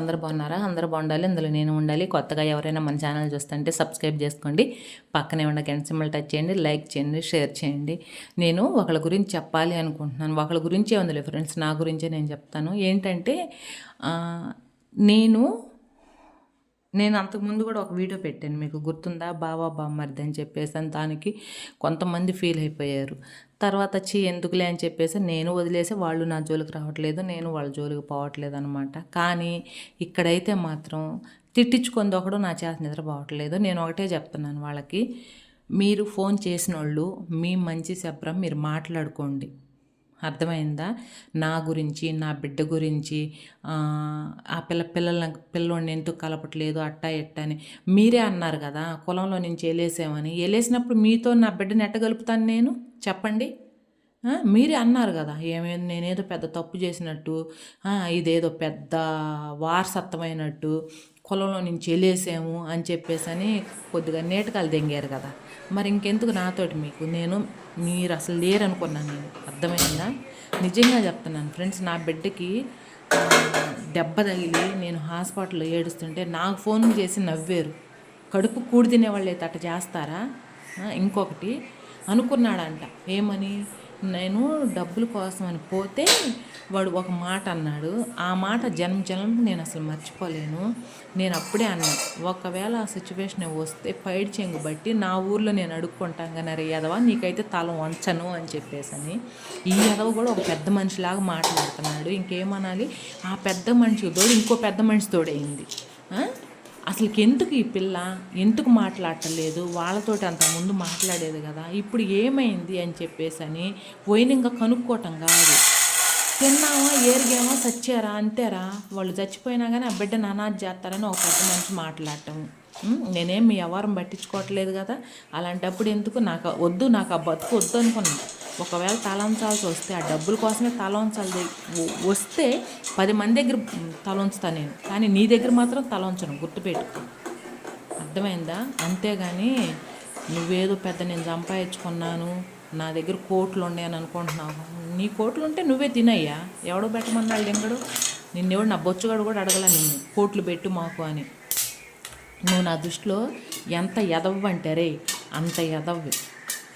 అందరు బాగున్నారా? అందరూ బాగుండాలి. అందులో నేను ఉండాలి. కొత్తగా ఎవరైనా మన ఛానల్ చూస్తుంటే సబ్స్క్రైబ్ చేసుకోండి. పక్కనే ఉన్న గంట సింబల్ టచ్ చేయండి. లైక్ చేయండి. షేర్ చేయండి. నేను ఒకళ్ళ గురించి చెప్పాలి అనుకుంటున్నాను. ఒకళ్ళ గురించే ఉందిలే ఫ్రెండ్స్. నా గురించే నేను చెప్తాను. ఏంటంటే నేను నేను అంతకుముందు కూడా ఒక వీడియో పెట్టాను. మీకు గుర్తుందా? బావా బామ్మర్ది అని చెప్పేసి అని దానికి కొంతమంది ఫీల్ అయిపోయారు. తర్వాత వచ్చి ఎందుకులే అని చెప్పేసి నేను వదిలేసి వాళ్ళు నా జోలికి రావట్లేదు నేను వాళ్ళ జోలికి పోవట్లేదు అనమాట కానీ ఇక్కడైతే మాత్రం తిట్టించుకుంది ఒకడు నా చేత నిద్రపోవట్లేదు. నేను ఒకటే చెప్తున్నాను వాళ్ళకి మీరు ఫోన్ చేసిన వాళ్ళు మీ మంచి శబ్రం మీరు మాట్లాడుకోండి. అర్థమైందా? నా గురించి నా బిడ్డ గురించి ఆ, పిల్ల పిల్లల పిల్లోడిని ఎందుకు కలపట్లేదు అట్టా ఎట్టా అని. మీరే అన్నారు కదా కులంలో నుంచి వెళ్ళేసామని వెళ్ళేసినప్పుడు మీతో నా బిడ్డని ఎట్ట కలుపుతాను నేను? చెప్పండి. మీరే అన్నారు కదా ఏమేమి నేనేదో పెద్ద తప్పు చేసినట్టు ఇదేదో పెద్ద వారసత్వమైనట్టు కులంలో నుంచి వెళ్ళేసాము అని చెప్పేసి అని కొద్దిగా నేటకాలు దెంగారు కదా. మరి ఇంకెందుకు నాతోటి మీకు? నేను మీరు అసలు లేరనుకున్నాను నేను. అర్థమైందా? నిజంగా చెప్తున్నాను ఫ్రెండ్స్ నా బిడ్డకి దెబ్బ తగిలి నేను హాస్పిటల్లో ఏడుస్తుంటే నాకు ఫోన్ చేసి నవ్వారు. కడుపు కూడి తినేవాళ్ళు అయితే అట్ట చేస్తారా? ఇంకొకటి అనుకున్నాడంట ఏమని? నేను డబ్బుల కోసం అని పోతే వాడు ఒక మాట అన్నాడు. ఆ మాట జనం జనం నేను అసలు మర్చిపోలేను. నేను అప్పుడే అన్నాను ఒకవేళ ఆ సిచ్యువేషన్ వస్తే పైడి చెంగు బట్టి నా ఊర్లో నేను అడుక్కుంటాం కానీ అరే యదవా నీకైతే తల వంచను అని చెప్పేసి అని ఈ యదవ కూడా ఒక పెద్ద మనిషిలాగా మాట్లాడుతున్నాడు. ఇంకేమనాలి? ఆ పెద్ద మనిషి తోడు ఇంకో పెద్ద మనిషి తోడైంది అసలు అసలుకి ఎందుకు ఈ పిల్ల? ఎందుకు మాట్లాడటలేదు? వాళ్ళతోటి అంత ముందు మాట్లాడేది కదా. ఇప్పుడు ఏమైంది అని చెప్పేసి అని పోయిన ఇంకా కనుక్కోవటం కాదు. తిన్నామా ఏరిగామా చచ్చారా అంతేరా? వాళ్ళు చచ్చిపోయినా కానీ ఆ బిడ్డను అనాథ చేస్తారని ఒక పెద్ద మనిషి మాట్లాడటం. నేనేం మీ వ్యవహారం పట్టించుకోవట్లేదు కదా. అలాంటప్పుడు ఎందుకు? నాకు వద్దు నాకు ఆ బతుకు వద్దు అనుకున్నాను ఒకవేళ తలంచాల్సి వస్తే ఆ డబ్బుల కోసమే తల ఉంచాలి వస్తే పది మంది దగ్గర తల నేను. కానీ నీ దగ్గర మాత్రం తల ఉంచను గుర్తుపెట్టుకో అర్థమైందా? అంతేగాని నువ్వేదో పెద్ద నేను సంపాదించుకున్నాను నా దగ్గర కోట్లు ఉన్నాయని అనుకుంటున్నావు. నీ కోట్లు ఉంటే నువ్వే తినయ్యా. ఎవడో పెట్టమన్నాడు లింగడు? నిన్నెవడు? నా బొచ్చుగాడు కూడా అడగల నిన్ను. కోట్లు పెట్టు మాకు అని. నువ్వు నా దృష్టిలో ఎంత ఎదవ్వంటే రే అంత ఎదవ్వి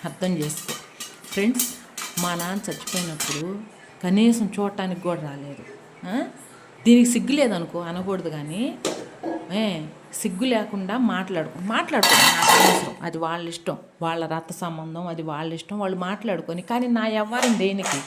అర్థం చేసుకో. ఫ్రెండ్స్ మా నాన్న చచ్చిపోయినప్పుడు కనీసం చూడటానికి కూడా రాలేదు. దీనికి సిగ్గు లేదనుకో అనకూడదు కానీ ఏ సిగ్గు లేకుండా మాట్లాడుకో మాట్లాడుకో అది వాళ్ళ ఇష్టం. వాళ్ళ రక్త సంబంధం అది వాళ్ళ ఇష్టం. వాళ్ళు మాట్లాడుకొని కానీ నా వ్యవహారం దేనికి?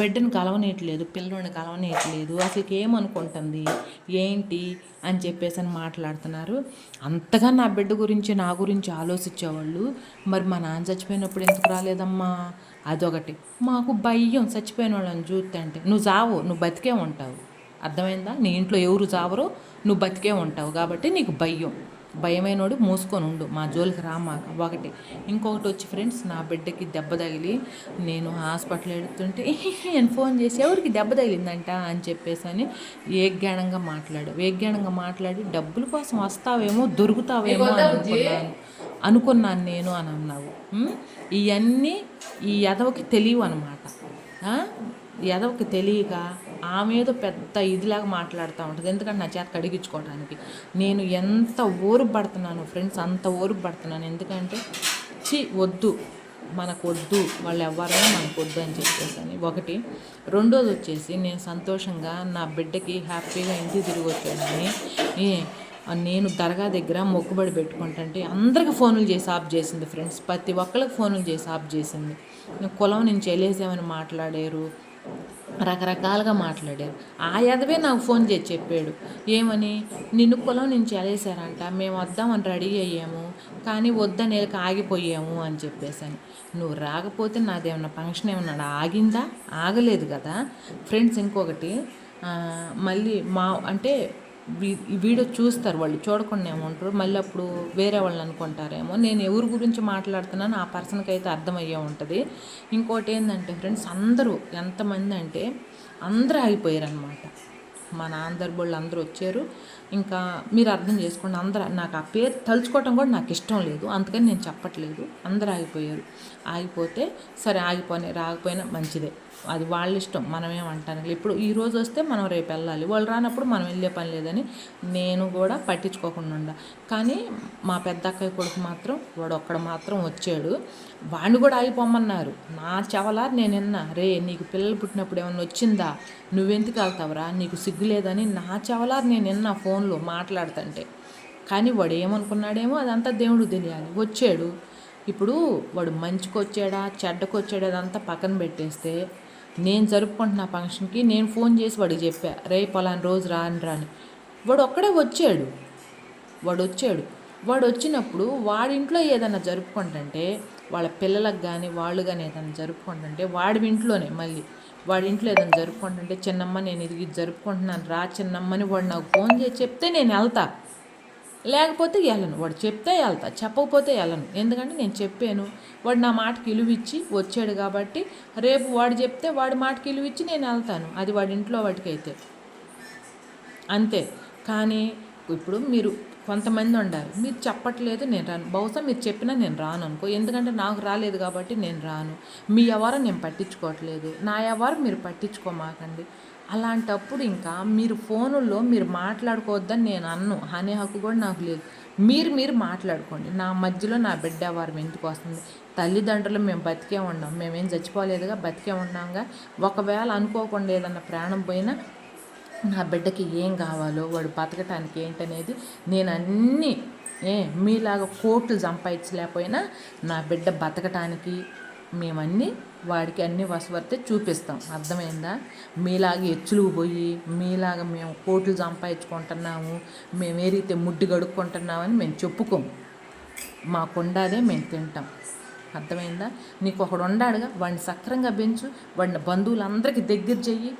బిడ్డను కలవనేయట్లేదు పిల్లోని కలవనేయట్లేదు అసలుకి ఏమనుకుంటుంది ఏంటి అని చెప్పేసి అని మాట్లాడుతున్నారు. అంతగా నా బిడ్డ గురించి నా గురించి ఆలోచించేవాళ్ళు మరి మా నాన్న చచ్చిపోయినప్పుడు ఎందుకు రాలేదమ్మా? అదొకటి. మాకు భయం చచ్చిపోయిన వాళ్ళని చూస్తే అంటే నువ్వు చావు నువ్వు బతికే ఉంటావు. అర్థమైందా? నీ ఇంట్లో ఎవరు చావరో నువ్వు బతికే ఉంటావు కాబట్టి నీకు భయం. భయమైనోడు మూసుకొని ఉండు మా జోలికి రామా ఒకటి ఇంకొకటి వచ్చి ఫ్రెండ్స్ నా బిడ్డకి దెబ్బ తగిలి నేను హాస్పిటల్ వెళ్తుంటే నేను ఫోన్ చేసి ఎవరికి దెబ్బ తగిలిందంట? అని చెప్పేసి అని ఏజ్ఞానంగా మాట్లాడు. ఏజ్ఞానంగా మాట్లాడి డబ్బుల కోసం వస్తావేమో దొరుకుతావేమో అనుకున్నాను. అనుకున్నాను నేను అని అన్నావు? ఇవన్నీ ఈ ఎదవకి తెలియవు అనమాట ఎదవకి తెలియక ఆమె ఏదో పెద్ద ఇదిలాగా మాట్లాడుతూ ఉంటుంది. ఎందుకంటే నా చేత కడిగించుకోవడానికి. నేను ఎంత ఓరు పడుతున్నాను ఫ్రెండ్స్ అంత ఓరు పడుతున్నాను. ఎందుకంటే చి వద్దు. మనకు వద్దు వాళ్ళు ఎవరైనా మనకు వద్దు అని చెప్పేసి ఒకటి. రెండోది వచ్చేసి నేను సంతోషంగా నా బిడ్డకి హ్యాపీగా ఇంటికి తిరిగి వచ్చానని నేను దర్గా దగ్గర మొక్కుబడి పెట్టుకుంటుంటే అందరికి ఫోన్లు చేసి ఆఫ్ చేసింది ఫ్రెండ్స్. ప్రతి ఒక్కరికి ఫోన్లు చేసి ఆఫ్ చేసింది. కులం నుంచి వెళ్ళేసామని మాట్లాడారు. రకరకాలుగా మాట్లాడారు. ఆ యదవే నాకు ఫోన్ చేసి చెప్పాడు. ఏమని? నిన్ను పొలం నుంచి అలేసారంట మేము వద్దామని రెడీ అయ్యాము. కానీ వద్దని ఆగిపోయాము అని చెప్పేసాను. నువ్వు రాకపోతే నాదేమన్నా ఫంక్షన్ ఏమన్నా ఆగిందా? ఆగలేదు కదా. ఫ్రెండ్స్ ఇంకొకటి మళ్ళీ మా అంటే వీడియో చూస్తారు వాళ్ళు చూడకుండా ఏమంటారు మళ్ళీ అప్పుడు వేరే వాళ్ళు అనుకుంటారేమో. నేను ఎవరి గురించి మాట్లాడుతున్నాను ఆ పర్సన్కి అయితే అర్థమయ్యే ఉంటుంది. ఇంకోటి ఏంటంటే ఫ్రెండ్స్ అందరూ ఎంతమంది అంటే అందరూ ఆగిపోయారు అనమాట మా నాన్నదర్ వాళ్ళు అందరూ వచ్చారు. ఇంకా మీరు అర్థం చేసుకోండి అందరూ నాకు ఆ పేరు తలుచుకోవటం కూడా నాకు ఇష్టం లేదు. అందుకని నేను చెప్పట్లేదు. అందరూ ఆగిపోయారు. ఆగిపోతే సరే ఆగిపోయినా రాకపోయినా మంచిదే. అది వాళ్ళ ఇష్టం మనం ఏమంటాను ఇప్పుడు ఈ రోజు వస్తే మనం రేపు వెళ్ళాలి. వాళ్ళు రానప్పుడు మనం వెళ్ళే పని లేదని నేను కూడా పట్టించుకోకుండా ఉండ. కానీ మా పెద్ద అక్కయ్య కొడుకు మాత్రం వాడు ఒక్కడ మాత్రం వచ్చాడు. వాడిని కూడా ఆగిపోమన్నారు. నా చెవలారు నేను విన్నా రే నీకు పిల్లలు పుట్టినప్పుడు ఏమన్నా వచ్చిందా? నువ్వెందుకు వెళ్తావురా? నీకు సిగ్గు లేదని నా చెవలారు నేను విన్నా ఫోన్లో మాట్లాడుతుంటే. కానీ వాడు ఏమనుకున్నాడేమో అదంతా దేవుడు తెలియాలి. వచ్చాడు. ఇప్పుడు వాడు మంచికి వచ్చాడా చెడ్డకు వచ్చాడా అదంతా పక్కన పెట్టేస్తే నేను జరుపుకుంటున్న ఫంక్షన్కి నేను ఫోన్ చేసి వాడికి చెప్పా రే పలానా రోజు రాని రాని. వాడు ఒక్కడే వచ్చాడు. వాడు వచ్చాడు. వాడు వచ్చినప్పుడు వాడింట్లో ఏదైనా జరుపుకుంటుంటే వాళ్ళ పిల్లలకు కానీ వాళ్ళు కానీ ఏదైనా జరుపుకుంటుంటే వాడి ఇంట్లోనే మళ్ళీ వాడి ఇంట్లో ఏదైనా జరుపుకుంటుంటే చిన్నమ్మ నేను ఇది ఇది జరుపుకుంటున్నాను రా చిన్నమ్మని వాడు నాకు ఫోన్ చేసి చెప్తే నేను వెళ్తా. లేకపోతే వెళ్ళను వాడు చెప్తే వెళ్తా చెప్పకపోతే వెళ్ళను ఎందుకంటే నేను చెప్పాను వాడు నా మాటకి ఇలువిచ్చి వచ్చాడు కాబట్టి రేపు వాడు చెప్తే వాడి మాటకి ఇలువిచ్చి నేను వెళ్తాను అది వాడి ఇంట్లో వాటికైతే అంతే. కానీ ఇప్పుడు మీరు కొంతమంది ఉండాలి మీరు చెప్పట్లేదు నేను రాను. బహుశా మీరు చెప్పినా నేను రాను అనుకో. ఎందుకంటే నాకు రాలేదు కాబట్టి నేను రాను. మీ ఎవరు నేను పట్టించుకోవట్లేదు. నా ఎవరు మీరు పట్టించుకోమాకండి. అలాంటప్పుడు ఇంకా మీరు ఫోనుల్లో మీరు మాట్లాడుకోవద్దని నేను అన్ను. అనే హక్కు కూడా నాకు లేదు. మీరు మీరు మాట్లాడుకోండి. నా మధ్యలో నా బిడ్డ వారం ఎందుకు వస్తుంది? తల్లిదండ్రులు మేము బతికే ఉన్నాం. మేమేం చచ్చిపోలేదుగా? బతికే ఉన్నాంగా? ఒకవేళ అనుకోకుండా ఏదన్నా ప్రాణం పోయినా నా బిడ్డకి ఏం కావాలో వాడు బతకటానికి ఏంటనేది నేను అన్నీ ఏ మీలాగా కోట్లు సంపాదించలేకపోయినా నా బిడ్డ బతకటానికి మేమన్నీ వాడికి అన్ని వసవర్తే చూపిస్తాం. అర్థమైందా? మీలాగా ఎచ్చులు పోయి మీలాగా మేము కోట్లు సంపాదించుకుంటున్నాము మేము ఏ రీతి ముడ్డి గడుక్కుంటున్నామని మేము చెప్పుకోము మాకుండాదే మేము తింటాం. అర్థమైందా? నీకు ఒకడు ఉండాడుగా వాడిని సక్రంగా పెంచు వాడిని బంధువులందరికీ దగ్గర చెయ్యి.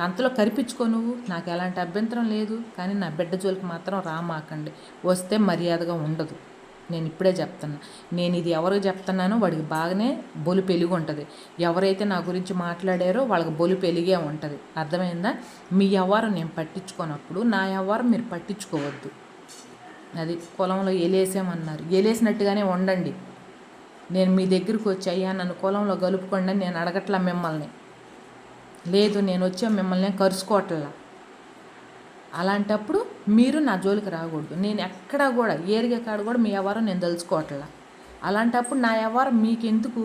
అంతలో కరిపించుకో నువ్వు. నాకు ఎలాంటి అభ్యంతరం లేదు కానీ నా బిడ్డ జోలికి మాత్రం రామాకండి. వస్తే మర్యాదగా ఉండదు. నేను ఇప్పుడే చెప్తున్నా. నేను ఇది ఎవరికి చెప్తున్నానో వాడికి బాగానే బొలు పెలిగి ఉంటుంది. ఎవరైతే నా గురించి మాట్లాడారో వాళ్ళకి బొలు పెలిగే ఉంటుంది. అర్థమైందా? మీ ఎవరు నేను పట్టించుకోనప్పుడు నా ఎవరు మీరు పట్టించుకోవద్దు. అది పొలంలో ఎలేసామన్నారు ఎలేసినట్టుగానే ఉండండి. నేను మీ దగ్గరికి వచ్చి అయ్యా నన్ను పొలంలో కలుపుకోండి నేను అడగట్లా మిమ్మల్ని. లేదు నేను వచ్చే మిమ్మల్ని కరుసుకోవట్లా. అలాంటప్పుడు మీరు నా జోలికి రాకూడదు. నేను ఎక్కడా కూడా ఏరిగే కాడ కూడా మీ ఎవరో నేను తలుచుకోవట్లా అలాంటప్పుడు నా ఎవరు మీకెందుకు?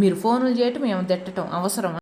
మీరు ఫోన్లు చేయటం మేము తిట్టడం అవసరం